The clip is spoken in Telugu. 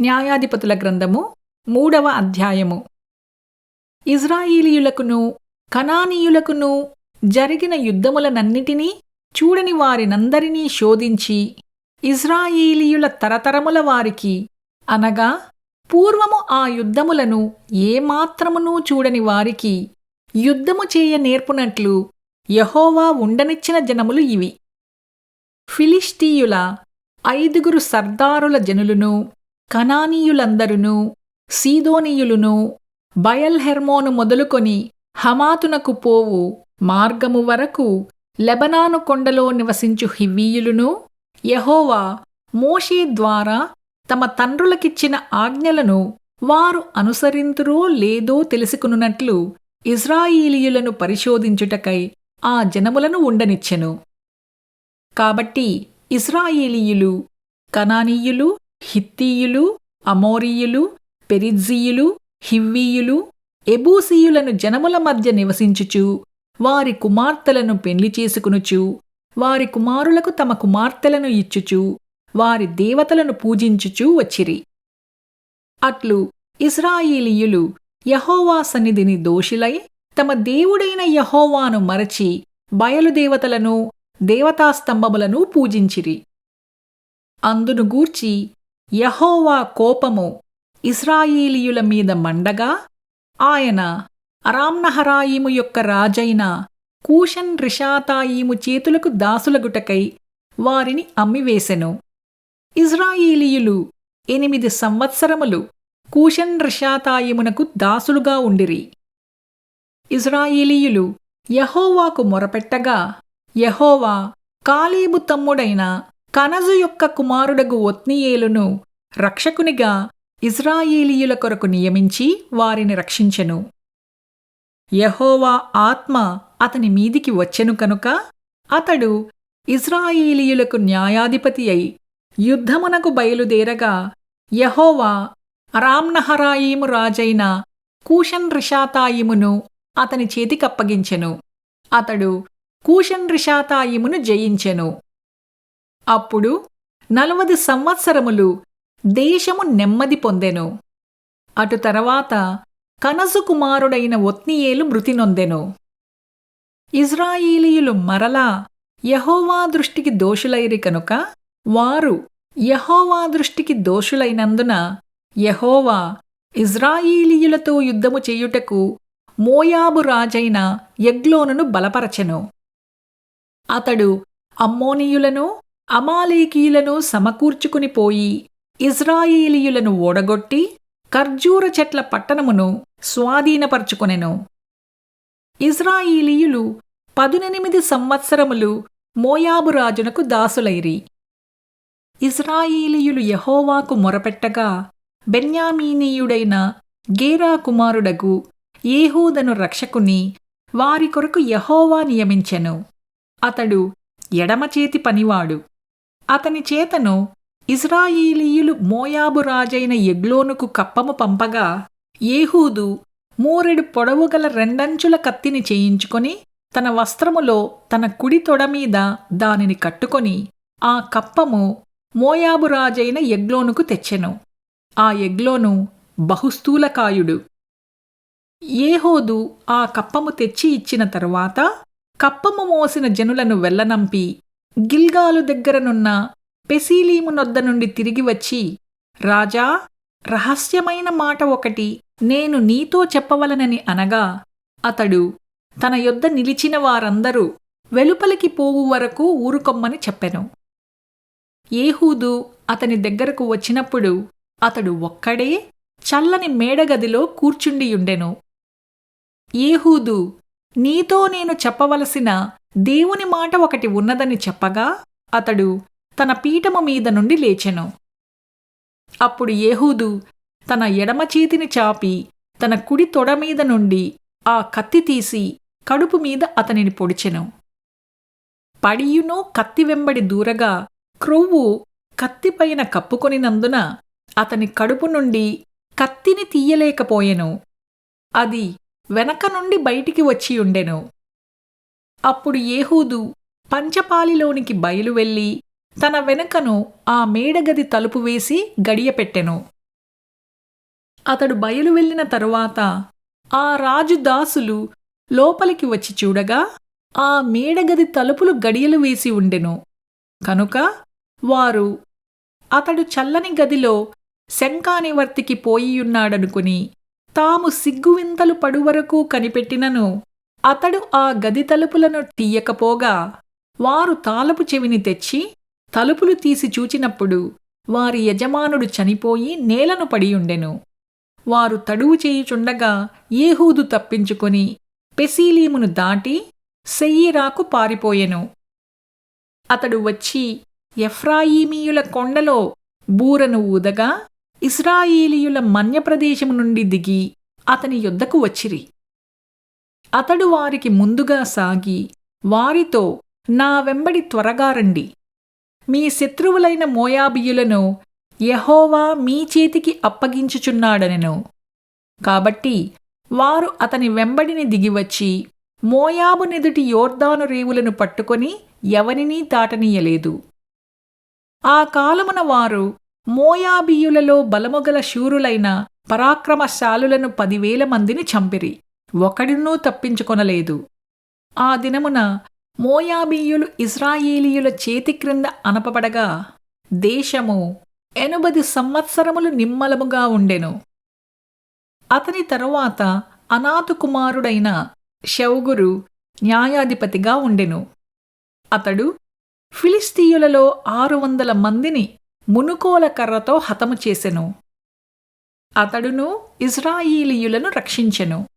న్యాయాధిపతుల గ్రంథము మూడవ అధ్యాయము. ఇజ్రాయిలీయులకును కనానీయులకును జరిగిన యుద్ధములనన్నిటినీ చూడని వారినందరినీ శోధించి ఇజ్రాయిలీయుల తరతరముల వారికి అనగా పూర్వము ఆ యుద్ధములను ఏమాత్రమునూ చూడని వారికి యుద్ధము చేయ నేర్పునట్లు యహోవా ఉండనిచ్చిన జనములు ఇవి. ఫిలిస్టీయుల ఐదుగురు సర్దారుల జనులును కనానీయులందరును సీదోనీయులును బయల్హెర్మోను మొదలుకొని హమాతునకు పోవు మార్గము వరకు లెబనాను కొండలో నివసించు హివ్వీయులును యహోవా మోషే ద్వారా తమ తండ్రులకిచ్చిన ఆజ్ఞలను వారు అనుసరింతురో లేదో తెలుసుకునున్నట్లు ఇజ్రాయిలీయులను పరిశోధించుటకై ఆ జనములను ఉండనిచ్చెను. కాబట్టి ఇస్రాయేలీయులు కనానీయులు హిత్తీయులు అమోరీయులు పెరిజ్జీయులు హివ్వీయులు ఎబూసీయులను జనముల మధ్య నివసించుచు వారి కుమార్తెలను పెళ్ళి చేసుకునుచు వారి కుమారులకు తమ కుమార్తెలను ఇచ్చుచు వారి దేవతలను పూజించుచూ వచ్చిరి. అట్లు ఇస్రాయేలీయులు యహోవా సన్నిధిని దోషులై తమ దేవుడైన యహోవాను మరచి బయలుదేవతలను దేవతాస్తంభములను పూజించిరి. అందును గూర్చి యహోవా కోపము ఇస్రాయేలీయుల మీద మండగా ఆయన అరామ్నహరాయిము యొక్క రాజైన కూషన్ రిషాతాయిము చేతులకు దాసులగుటకై వారిని అమ్మివేశెను ఇజ్రాయేలీయులు ఎనిమిది సంవత్సరములు కూషన్ రిషాతాయిమునకు దాసులుగా ఉండిరి. ఇజ్రాయేలీయులు యహోవాకు మొరపెట్టగా యహోవా కాలేబు తమ్ముడైన కనజు యొక్క కుమారుడగు ఒత్నియేలును రక్షకునిగా ఇజ్రాయేలీయుల కొరకు నియమించి వారిని రక్షించెను. యహోవా ఆత్మ అతని మీదికి వచ్చెను కనుక అతడు ఇజ్రాయేలీయులకు న్యాయాధిపతి అయి యుద్ధమునకు బయలుదేరగా యహోవా అరామ్నహరాయిము రాజైన కూషన్ రిషాతాయిమును అతని చేతికప్పగించెను. అతడు కూషన్ రిషాతాయిమును జయించెను. అప్పుడు నలవది సంవత్సరములు దేశము నెమ్మది పొందెను. అటు తర్వాత కనసు కుమారుడైన ఒత్నియేలు మృతి నొందెను. ఇజ్రాయేలీయులు మరలా యహోవా దృష్టికి దోషులైరి కనుక వారు యహోవా దృష్టికి దోషులైనందున యహోవా ఇజ్రాయేలీయులతో యుద్ధము చేయుటకు మోయాబు రాజైన యగ్లోనును బలపరచెను. అతడు అమ్మోనీయులను అమాలేకీయులను సమకూర్చుకుని పోయి ఇజ్రాయేలీయులను ఓడగొట్టి ఖర్జూర చెట్ల పట్టణమును స్వాధీనపరుచుకొనెను. ఇజ్రాయేలీయులు పదునెనిమిది సంవత్సరములు మోయాబు రాజునకు దాసులైరి. ఇజ్రాయేలీయులు యహోవాకు మొరపెట్టగా బెన్యామీనీయుడైన గేరా కుమారుడగు ఏహూదను రక్షకుని వారి కొరకు యహోవా నియమించెను. అతడు ఎడమచేతి పనివాడు. అతని చేతను ఇజ్రాయిలీయులు మోయాబు రాజైన ఎగ్లోనుకు కప్పము పంపగా ఏహూదు మూరెడు పొడవుగల రెండంచుల కత్తిని చేయించుకొని తన వస్త్రములో తన కుడి తొడమీద దానిని కట్టుకొని ఆ కప్పము మోయాబు రాజైన ఎగ్లోనుకు తెచ్చెను. ఆ ఎగ్లోను బహుస్థూలకాయుడు. ఏహోదు ఆ కప్పము తెచ్చి ఇచ్చిన తరువాత కప్పము మోసిన జనులను వెల్లనంపి గిల్గాలు దగ్గరనున్న పెసీలీము నొద్ద నుండి తిరిగి వచ్చి రాజా రహస్యమైన మాట ఒకటి నేను నీతో చెప్పవలనని అనగా అతడు తన యొద్ద నిలిచిన వారందరూ వెలుపలికి పోవు వరకు ఊరుకొమ్మని చెప్పెను. ఏహూదు అతని దగ్గరకు వచ్చినప్పుడు అతడు ఒక్కడే చల్లని మేడగదిలో కూర్చుండియుండెను. ఏహూదు నీతో నేను చెప్పవలసిన దేవుని మాట ఒకటి ఉన్నదని చెప్పగా అతడు తన పీఠము మీద నుండి లేచెను. అప్పుడు ఏహూదు తన ఎడమ చేతిని చాపి తన కుడి తొడ మీద నుండి ఆ కత్తి తీసి కడుపు మీద అతనిని పొడిచెను. పడియును కత్తి వెంబడి దూరగా క్రొవ్వు కత్తిపైన కప్పుకొనినందున అతని కడుపు నుండి కత్తిని తీయలేకపోయెను. అది వెనక నుండి బయటికి వచ్చి ఉండెను. అప్పుడు ఏహూదు పంచపాలిలోనికి బయలు వెళ్ళి తన వెనుకను ఆ మేడగది తలుపు వేసి గడియపెట్టెను. అతడు బయలు వెళ్ళిన తరువాత ఆ రాజు దాసులు లోపలికి వచ్చి చూడగా ఆ మేడగది తలుపులు గడియలు వేసి ఉండెను. కనుక వారు అతడు చల్లని గదిలో శంకానివర్తికి పోయియున్నాడనుకుని తాము సిగ్గువింతలు పడువరకు కనిపెట్టినను అతడు ఆ గది తలుపులను తీయకపోగా వారు తాలపు చెవిని తెచ్చి తలుపులు తీసి చూచినప్పుడు వారి యజమానుడు చనిపోయి నేలను పడియుండెను వారు తడువు చేయుచుండగా ఏహూదు తప్పించుకొని పెసీలీమును దాటి సెయ్యిరాకు పారిపోయెను. అతడు వచ్చి ఎఫ్రాయిమీయుల కొండలో బూరను ఊదగా ఇస్రాయేలీయుల మన్యప్రదేశము నుండి దిగి అతని యొద్దకు వచ్చిరి. అతడు వారికి ముందుగా సాగి వారితో నా వెంబడి త్వరగా రండి. మీ శత్రువులైన మోయాబియులను యహోవా మీ చేతికి అప్పగించుచున్నాడనెను. కాబట్టి వారు అతని వెంబడిని దిగివచ్చి మోయాబు నెదుటి యోర్దాను రేవులను పట్టుకొని ఎవరినీ దాటనీయలేదు. ఆ కాలమున వారు మోయాబీయులలో బలముగల శూరులైన పరాక్రమశాలులను పదివేల మందిని చంపిరి. ఒకడినూ తప్పించుకొనలేదు. ఆ దినమున మోయాబీయులు ఇస్రాయేలీయుల చేతి క్రింద అనపబడగా దేశము ఎనుబది సంవత్సరములు నిమ్మలముగా ఉండెను. అతని తరువాత అనాథు కుమారుడైన షౌగురు న్యాయాధిపతిగా ఉండెను. అతడు ఫిలిస్తీయులలో ఆరు వందల మందిని మునుకోల కర్రతో హతము చేసెను. అతడును ఇజ్రాయిలీయులను రక్షించెను.